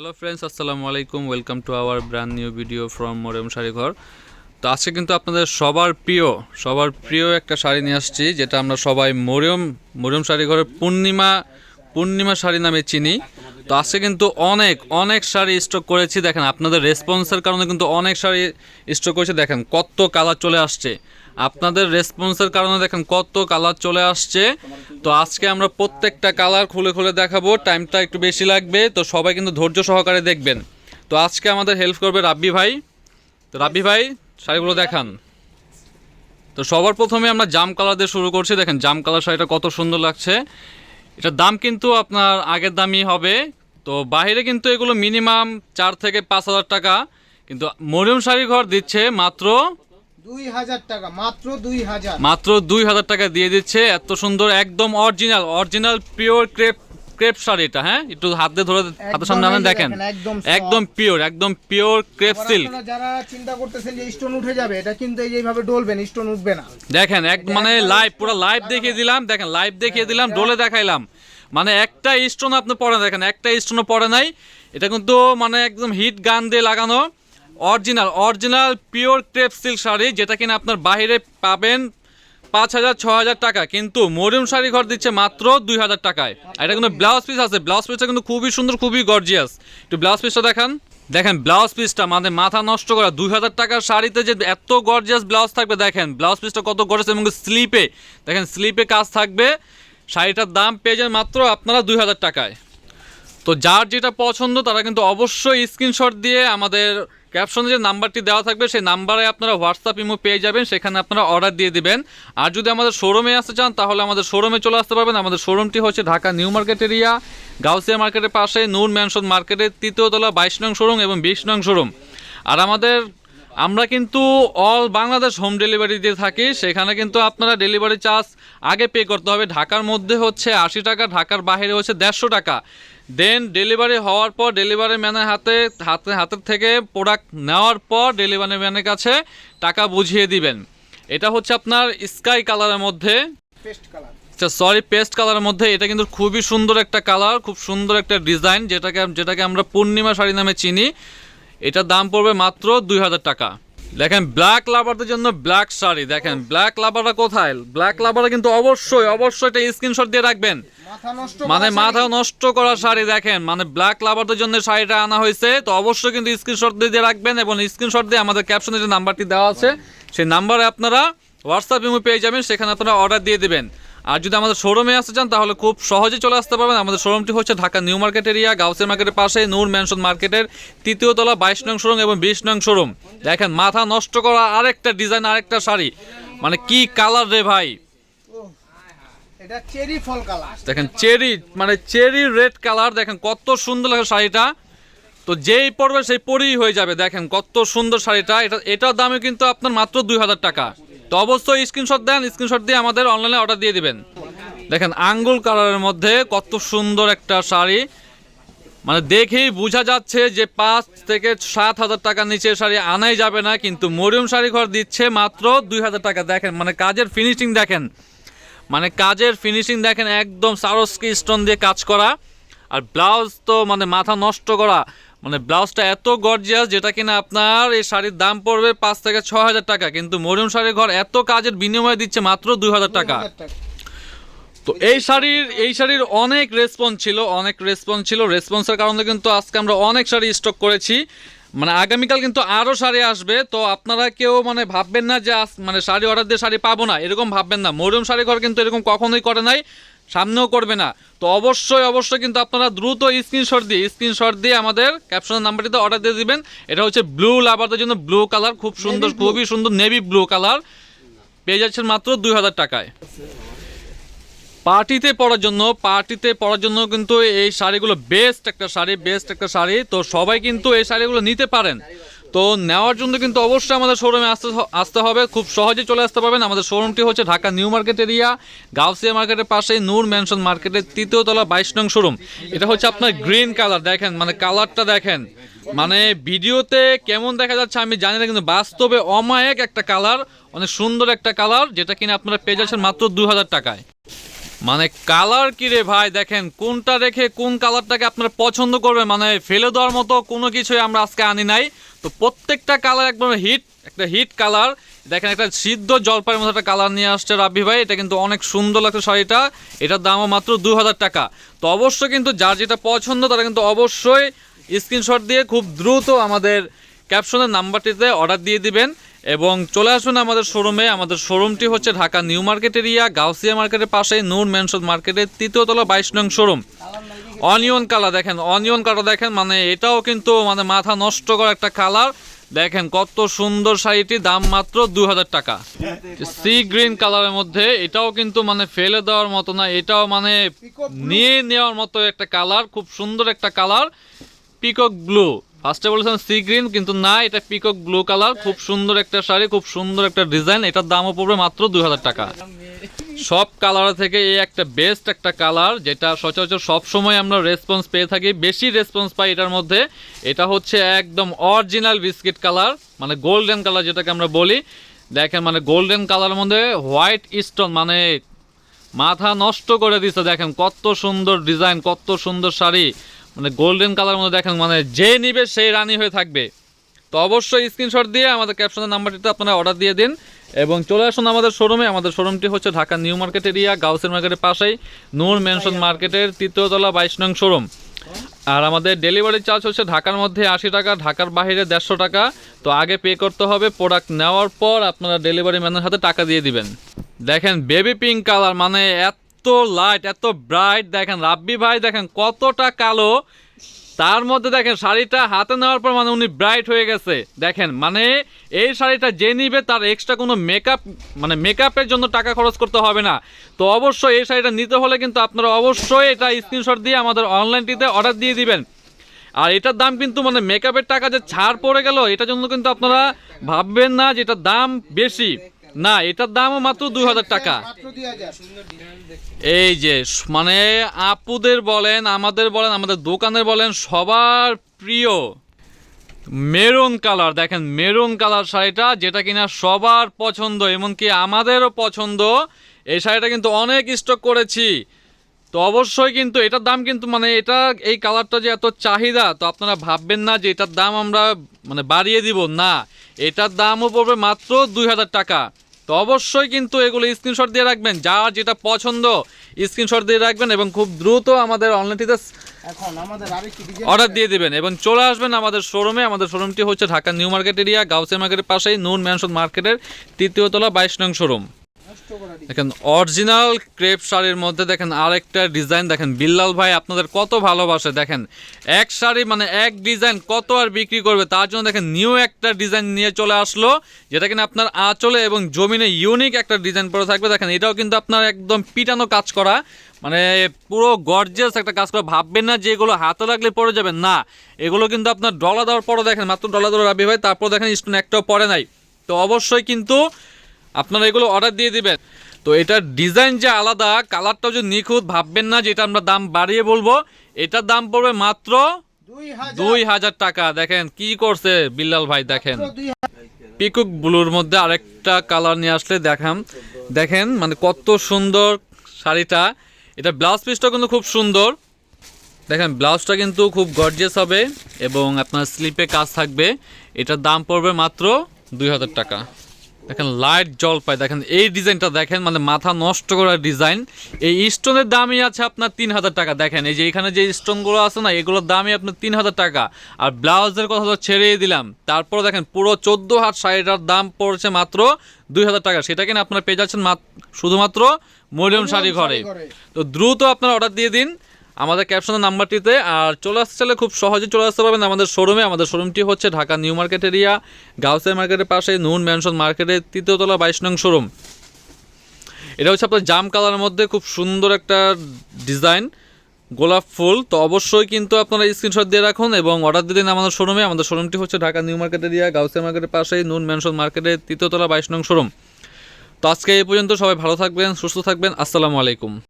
Hello friends আসসালামু আলাইকুম। Welcome to our brand new video from Mariyam Sharighar তো আজকে কিন্তু আপনাদের সবার প্রিয় সবার প্রিয় একটা শাড়ি নিয়ে আসছি, যেটা আমরা সবাই মরিয়ম মরিয়ম শাড়িঘরের পূর্ণিমা পূর্ণিমা শাড়ি নামে চিনি। তো আজকে কিন্তু অনেক অনেক শাড়ি স্টক করেছি। দেখেন, আপনাদের রেসপন্সের কারণে কিন্তু অনেক শাড়ি স্টক করেছে। দেখেন, কত কালার চলে আসছে। আপনাদের রেসপন্সের কারণে দেখেন কত কালার চলে আসছে। তো আজকে আমরা প্রত্যেকটা কালার খুলে খুলে দেখাবো। টাইমটা একটু বেশি লাগবে। তো সবাই কিন্তু ধৈর্য সহকারে দেখবেন। তো আজকে আমাদের হেল্প করবে রাব্বি ভাই। তো রাব্বি ভাই, শাড়িগুলো দেখান। তো সবার প্রথমে আমরা জাম কালার দিয়ে শুরু করছি। দেখেন, জাম কালার শাড়িটা কত সুন্দর লাগছে। এটার দাম কিন্তু আপনার আগের দামই হবে। তো বাইরে কিন্তু এগুলো মিনিমাম চার থেকে পাঁচ হাজার টাকা কিন্তু মরিয়ম শাড়ি ঘর দিচ্ছে মাত্র দুই হাজার টাকা মাত্র দুই হাজার। মাত্র দুই হাজার টাকা দিয়ে দিচ্ছে এত সুন্দর একদম original original pure crepe crepe sari এটা হ্যাঁ? একটু হাত ধরে হাতের সামনে আনেন দেখেন। একদম পিওর একদম পিওর ক্রেপ সিল্ক যারা চিন্তা করতেছেন যে স্টোন উঠে যাবে এটা কিন্তু এই যে এইভাবে ডলবেন স্টোন উঠবে না। দেখেন এক মানে লাইভ পুরো লাইভ দেখিয়ে দিলাম দেখেন লাইভ দেখিয়ে দিলাম ডোলে দেখাইলাম। মানে একটা স্টোন আপনি পরে দেখেন, একটা স্টোনও পরে নাই। এটা কিন্তু মানে একদম হিট গান দিয়ে লাগানো। Original original pure crepe silk sari, যেটা কিনা আপনার বাইরে পাবেন পাঁচ হাজার, ছ হাজার টাকা, কিন্তু মরিয়ম শাড়ি ঘর দিচ্ছে মাত্র দুই হাজার টাকায়। এটা কিন্তু ব্লাউজ পিস আছে, ব্লাউজ পিসটা কিন্তু খুবই সুন্দর, খুবই গর্জিয়াস একটু ব্লাউজ পিসটা দেখান। দেখেন, ব্লাউজ পিসটা মানে মাথা নষ্ট করা, দুই হাজার টাকার শাড়িতে যে এত গর্জিয়াস ব্লাউজ থাকবে, দেখেন, ব্লাউজ পিসটা কত গর্জিয়াস এবং স্লিপে দেখেন স্লিপে কাজ থাকবে। শাড়িটার দাম পেয়ে যান মাত্র আপনারা দুই হাজার টাকায়। তো যার যেটা পছন্দ, তারা কিন্তু অবশ্যই স্ক্রিনশট দিয়ে আমাদের ক্যাপশনে যে নাম্বারটি দেওয়া থাকবে, সেই নাম্বারে আপনারা হোয়াটসঅ্যাপ ইমো পেয়ে যাবেন, সেখানে আপনারা অর্ডার দিয়ে দিবেন। আর যদি আমাদের শোরুমে আসতে চান, তাহলে আমাদের শোরুমে চলে আসতে পারবেন। আমাদের শোরুমটি হচ্ছে Dhaka New Market area, Gausia মার্কেটের পাশে, নূর ম্যানশন মার্কেটের তৃতীয় তলা, বাইশ নং শোরুম এবং বিশ নং শোরুম আর আমাদের আমরা কিন্তু অল বাংলাদেশ হোম ডেলিভারি দিয়ে থাকি। সেখানে কিন্তু আপনারা ডেলিভারি চার্জ আগে পে করতে হবে। ঢাকার মধ্যে হচ্ছে আশি টাকা ঢাকার বাইরে হচ্ছে দেড়শো টাকা। দেন ডেলিভারি হওয়ার পর ডেলিভারি ম্যানের হাতে হাতে হাতের থেকে প্রোডাক্ট নেওয়ার পর ডেলিভারি ম্যানের কাছে টাকা বুঝিয়ে দিবেন। এটা হচ্ছে আপনার স্কাই কালারের মধ্যে। পেস্ট কালার আচ্ছা সরি পেস্ট কালারের মধ্যে। এটা কিন্তু খুবই সুন্দর একটা কালার খুব সুন্দর একটা ডিজাইন যেটাকে যেটাকে আমরা পূর্ণিমা শাড়ি নামে চিনি। এটার দাম পড়বে মাত্র দুই হাজার টাকা। দেখেন ব্ল্যাক লাভারদের জন্য ব্ল্যাক শাড়ি দেখেন ব্ল্যাক লাভাররা কোথায়? ব্ল্যাক লাভাররা কিন্তু অবশ্যই অবশ্যই এটা স্ক্রিনশট দিয়ে রাখবেন। মানে মাথা নষ্ট করা শাড়ি দেখেন মানে ব্ল্যাক লাভারদের জন্য শাড়িটা আনা হয়েছে তো অবশ্যই কিন্তু স্ক্রিনশট দিয়ে রাখবেন এবং স্ক্রিনশট দিয়ে আমাদের ক্যাপশনে যে নাম্বারটি দেওয়া আছে সেই নাম্বারে আপনারা হোয়াটসঅ্যাপ ইমো পেয়ে যাবেন সেখানে আপনারা অর্ডার দিয়ে দেবেন। আর যদি আমাদের শোরুমে আসতে চান তাহলে খুব সহজে চলে আসতে পারবেন। আমাদের শোরুমটি হচ্ছে ঢাকা নিউ মার্কেট এরিয়া গাউসের মার্কেটের পাশে নূর ম্যানশন মার্কেটের তৃতীয় তলা বাইশ নং শোরুম এবং বিশ নং শোরুম দেখেন মাথা নষ্ট করা আরেকটা ডিজাইন আরেকটা শাড়ি। মানে কি কালার রে ভাই? এটা চেরি ফল কালার দেখেন চেরি মানে চেরি রেড কালার দেখেন কত সুন্দর লাগে শাড়িটা। তো যেই পরবে সেই পরেই হয়ে যাবে। দেখেন কত সুন্দর শাড়িটা। এটা এটার দামে কিন্তু আপনার মাত্র দুই হাজার টাকা। তো অবশ্যই স্ক্রিনশট দেন স্ক্রিনশট দিয়ে আমাদের অনলাইনে অর্ডার দিয়ে দিবেন। দেখেন, আঙ্গুল কালারের মধ্যে কত সুন্দর একটা শাড়ি। মানে দেখেই বোঝা যাচ্ছে যে পাঁচ থেকে সাত হাজার টাকার নিচে শাড়ি আনাই যাবে না, কিন্তু মরিয়ম শাড়ি ঘর দিচ্ছে মাত্র দুই হাজার টাকা। দেখেন মানে কাজের ফিনিশিং দেখেন। মানে কাজের ফিনিশিং দেখেন, একদম সারস্কি স্টোন দিয়ে কাজ করা। আর ব্লাউজ তো মানে মাথা নষ্ট করা। মানে ব্লাউজটা এত গর্জিয়াস যেটা কিনা আপনার এই শাড়ির দাম পড়বে পাঁচ থেকে ছ হাজার টাকা কিন্তু মরিয়ম শাড়ির ঘর এত কাজের বিনিময়ে দিচ্ছে মাত্র দুই হাজার টাকা। তো এই শাড়ির এই শাড়ির অনেক রেসপন্স ছিল অনেক রেসপন্স ছিল। রেসপন্সের কারণে কিন্তু আজকে আমরা অনেক শাড়ি স্টক করেছি। মানে আগামীকাল কিন্তু আরও শাড়ি আসবে তো আপনারা কেউ মানে ভাববেন না যে মানে শাড়ি অর্ডার দিয়ে শাড়ি পাবো না এরকম ভাববেন না। মরিয়ম শাড়ি ঘর কিন্তু এরকম কখনোই করে নাই। সামনেও করবে না। তো অবশ্যই অবশ্যই কিন্তু আপনারা দ্রুত স্ক্রিনশট দিয়ে স্ক্রিনশট দিয়ে আমাদের ক্যাপশনের নাম্বারটিতে অর্ডার দিয়ে দিবেন। এটা হচ্ছে ব্লু লাভারদের জন্য ব্লু কালার খুব সুন্দর খুবই সুন্দর নেভি ব্লু কালার পেয়ে যাচ্ছেন মাত্র দুই হাজার টাকায়। পার্টিতে পরার জন্য পার্টিতে পরার জন্য কিন্তু এই শাড়িগুলো বেস্ট একটা শাড়ি বেস্ট একটা শাড়ি। তো সবাই কিন্তু এই শাড়িগুলো নিতে পারেন। তো নেওয়ার জন্য কিন্তু অবশ্যই আমাদের শোরুমে আসতে আসতে হবে। খুব সহজে চলে আসতে পারবেন। আমাদের শোরুমটি হচ্ছে Dhaka New Market area, Gausia মার্কেটের পাশে নূর ম্যানশন মার্কেটের তৃতীয় তলা বাইশ নং শোরুম এটা হচ্ছে আপনার গ্রিন কালার দেখেন মানে কালারটা দেখেন। মানে ভিডিওতে কেমন দেখা যাচ্ছে আমি জানি না, কিন্তু বাস্তবে অমায়িক একটা কালার অনেক সুন্দর একটা কালার যেটা কিনা আপনারা পেয়ে যাচ্ছেন মাত্র দু হাজার টাকায়। মানে কালার কি রে ভাই? দেখেন, কোনটা রেখে কোন কালারটাকে আপনারা পছন্দ করবেন? মানে ফেলে দেওয়ার মতো কোনো কিছুই আমরা আজকে আনি নাই। তো প্রত্যেকটা কালার একদম হিট একটা হিট কালার দেখেন একটা সিদ্ধ জলপাইয়ের মতো একটা কালার নিয়ে আসছে রাব্বি ভাই। এটা কিন্তু অনেক সুন্দর লাগছে শাড়িটা। এটার দামও মাত্র দু হাজার টাকা। তো অবশ্যই কিন্তু যার যেটা পছন্দ, তারা কিন্তু অবশ্যই স্ক্রিনশট দিয়ে খুব দ্রুত আমাদের ক্যাপশনের নাম্বারটিতে অর্ডার দিয়ে দিবেন। এবং চলে আসুন আমাদের শোরুমে আমাদের শোরুমটি হচ্ছে Dhaka New Market area, Gausia মার্কেটের পাশে, নূর মেনশন মার্কেটের তৃতীয় তলা বাইশ নং শোরুম অনিয়ন কালার দেখেন অনিয়ন কালার দেখেন মানে এটাও কিন্তু মানে মাথা নষ্ট করা একটা কালার দেখেন, কত সুন্দর শাড়িটি, দাম মাত্র দু হাজার টাকা। সি গ্রিন কালারের মধ্যে, এটাও কিন্তু মানে ফেলে দেওয়ার মতো না, এটাও মানে নিয়ে নেওয়ার মতো একটা কালার খুব সুন্দর একটা কালার পিকক ব্লু ফার্স্টে বলেছেন সি গ্রিন, কিন্তু না, এটা পিকক ব্লু কালার খুব সুন্দর একটা শাড়ি, খুব সুন্দর একটা ডিজাইন এটার দামও পড়বে মাত্র দুই হাজার টাকা। সব কালার থেকে এই একটা বেস্ট একটা কালার যেটা সচরাচর সব সময় আমরা রেসপন্স পেয়ে থাকি, বেশি রেসপন্স পাই এটার মধ্যে, এটা হচ্ছে একদম অরিজিনাল বিস্কিট কালার মানে গোল্ডেন কালার যেটাকে আমরা বলি। দেখেন মানে গোল্ডেন কালারের মধ্যে হোয়াইট স্টোন মানে মাথা নষ্ট করে দিছে, দেখেন কত সুন্দর ডিজাইন কত সুন্দর শাড়ি। মানে গোল্ডেন কালার মধ্যে দেখেন মানে যে নিবে সেই রানী হয়ে থাকবে। তো অবশ্যই স্ক্রিনশট দিয়ে আমাদের ক্যাপশনের নাম্বারটিতে আপনারা অর্ডার দিয়ে দিন। এবং চলে আসুন আমাদের শোরুমে আমাদের শোরুমটি হচ্ছে ঢাকা নিউ মার্কেট এরিয়া গাউসের মার্কেটের পাশেই নূর মেনশন মার্কেটের তৃতীয়তলা বাইশ নং শোরুম আর আমাদের ডেলিভারি চার্জ হচ্ছে ঢাকার মধ্যে আশি টাকা ঢাকার বাইরে দেড়শো টাকা। তো আগে পে করতে হবে প্রোডাক্ট নেওয়ার পর আপনারা ডেলিভারি ম্যানের হাতে টাকা দিয়ে দিবেন। দেখেন বেবি পিঙ্ক কালার মানে এত লাইট এত ব্রাইট দেখেন রাব্বি ভাই দেখেন কতটা কালো। তার মধ্যে দেখেন, শাড়িটা হাতে নেওয়ার পর মানে উনি ব্রাইট হয়ে গেছে। দেখেন মানে এই শাড়িটা যে নিবে তার এক্সট্রা কোনো মেকআপ মানে মেকআপের জন্য টাকা খরচ করতে হবে না। তো অবশ্যই এই শাড়িটা নিতে হলে কিন্তু আপনারা অবশ্যই এটা স্ক্রিনশট দিয়ে আমাদের অনলাইনটিতে অর্ডার দিয়ে দিবেন। আর এটার দাম কিন্তু মানে মেকআপের টাকা যে ছাড় পড়ে গেল, এটার জন্য কিন্তু আপনারা ভাববেন না যে এটার দাম বেশি। না, এটার দামও মাত্র দুই হাজার টাকা। এই যে মানে আপুদের বলেন, আমাদের বলেন, আমাদের দোকানের বলেন, সবার প্রিয় মেরুন কালার। দেখেন, মেরুন কালার শাড়িটা, যেটা কিনা সবার পছন্দ, এমনকি আমাদেরও পছন্দ। এই শাড়িটা কিন্তু অনেক স্টক করেছি। তো অবশ্যই কিন্তু এটার দাম কিন্তু মানে এটা, এই কালারটা যে এত চাহিদা, তো আপনারা ভাববেন না যে এটার দাম আমরা মানে বাড়িয়ে দিব। না, এটার দামও পড়বে মাত্র দুই হাজার টাকা। তো অবশ্যই কিন্তু এগুলো স্ক্রিনশট দিয়ে রাখবেন যা যেটা পছন্দ স্ক্রিনশট দিয়ে রাখবেন এবং খুব দ্রুত আমাদের অনলাইনটিতে এখন আমাদের অর্ডার দিয়ে দেবেন এবং চলে আসবেন আমাদের শোরুমে আমাদের শোরুমটি হচ্ছে ঢাকা নিউ মার্কেট এরিয়া গাউসে মার্কেটের পাশেই নুন ম্যানশন মার্কেটের তৃতীয় তলা বাইশ নং শোরুম দেখেন অরিজিনাল ক্রেপ শাড়ির মধ্যে দেখেন আরেকটা ডিজাইন দেখেন, বিল্লাল ভাই আপনাদের কত ভালোবাসে, দেখেন, এক শাড়ি মানে এক ডিজাইন কত আর বিক্রি করবে, তার জন্য দেখেন নিউ একটা ডিজাইন নিয়ে চলে আসলো, যেটা কিনা আপনার আঁচলে এবং জমিনে ইউনিক একটা ডিজাইন পরে থাকবে, দেখেন, এটাও কিন্তু আপনার একদম পিটানো কাজ করা মানে পুরো গর্জিয়াস একটা কাজ করা, ভাববেন না যে এগুলো হাতে লাগলে পড়ে যাবেন, না, এগুলো কিন্তু আপনার ডলা দেওয়ার পরও দেখেন, মাত্র ডলা দেওয়ার রাবি ভাই, তারপর দেখেন স্টোন একটাও পড়ে নাই, তো অবশ্যই কিন্তু আপনারা এগুলো অর্ডার দিয়ে দিবেন। তো এটার ডিজাইন যে আলাদা কালারটাও যে নিখুঁত ভাববেন না যে এটা আমরা দাম বাড়িয়ে বলব। এটার দাম পড়বে মাত্র দুই হাজার। টাকা। দেখেন কি করছে বিল্লাল ভাই দেখেন। পিকুক ব্লুর মধ্যে আরেকটা কালার নিয়ে আসলে দেখাম। দেখেন মানে কত সুন্দর শাড়িটা। এটা ব্লাউজ পিসটা কিন্তু খুব সুন্দর। দেখেন ব্লাউজটা কিন্তু খুব গর্জিয়াস হবে এবং আপনার স্লিপে কাজ থাকবে। এটার দাম পড়বে মাত্র দুই হাজার টাকা। দেখেন লাইট জল পায় দেখেন এই ডিজাইনটা দেখেন মানে মাথা নষ্ট করা ডিজাইন। এই স্টোনের দামই আছে আপনার তিন হাজার টাকা দেখেন এই যে এখানে যে স্টোনগুলো আছে না এগুলোর দামই আপনার তিন হাজার টাকা। আর ব্লাউজের কথা তো ছেড়েই দিলাম তারপর দেখেন পুরো চোদ্দ হাত শাড়িটার দাম পড়ছে মাত্র দুই হাজার টাকা। সেটা কিনা আপনারা পেয়ে যাচ্ছেন মাত- শুধুমাত্র মরিয়ম শাড়ি ঘরে। তো দ্রুত আপনারা অর্ডার দিয়ে দিন আমাদের ক্যাপশনের নাম্বারটিতে, আর চলে আসতে চাইলে খুব সহজে চলে আসতে পারবেন আমাদের শোরুমে আমাদের শোরুমটি হচ্ছে ঢাকা নিউ মার্কেট এরিয়া গাউসের মার্কেটের পাশে, নুন ম্যানশন মার্কেটের তৃতীয়তলা বাইশ নং শোরুম এটা হচ্ছে আপনার জাম কালারের মধ্যে খুব সুন্দর একটা ডিজাইন, গোলাপ ফুল। তো অবশ্যই কিন্তু আপনারা স্ক্রিনশট দিয়ে রাখুন এবং অর্ডার দিয়ে দিন আমাদের শোরুমে আমাদের শোরুমটি হচ্ছে ঢাকা নিউ মার্কেট এরিয়া গাউসের মার্কেটের পাশেই নুন ম্যানশন মার্কেটের তৃতীয়তলা বাইশ নং শোরুম তো আজকে এই পর্যন্ত সবাই ভালো থাকবেন, সুস্থ থাকবেন। আসসালামু আলাইকুম।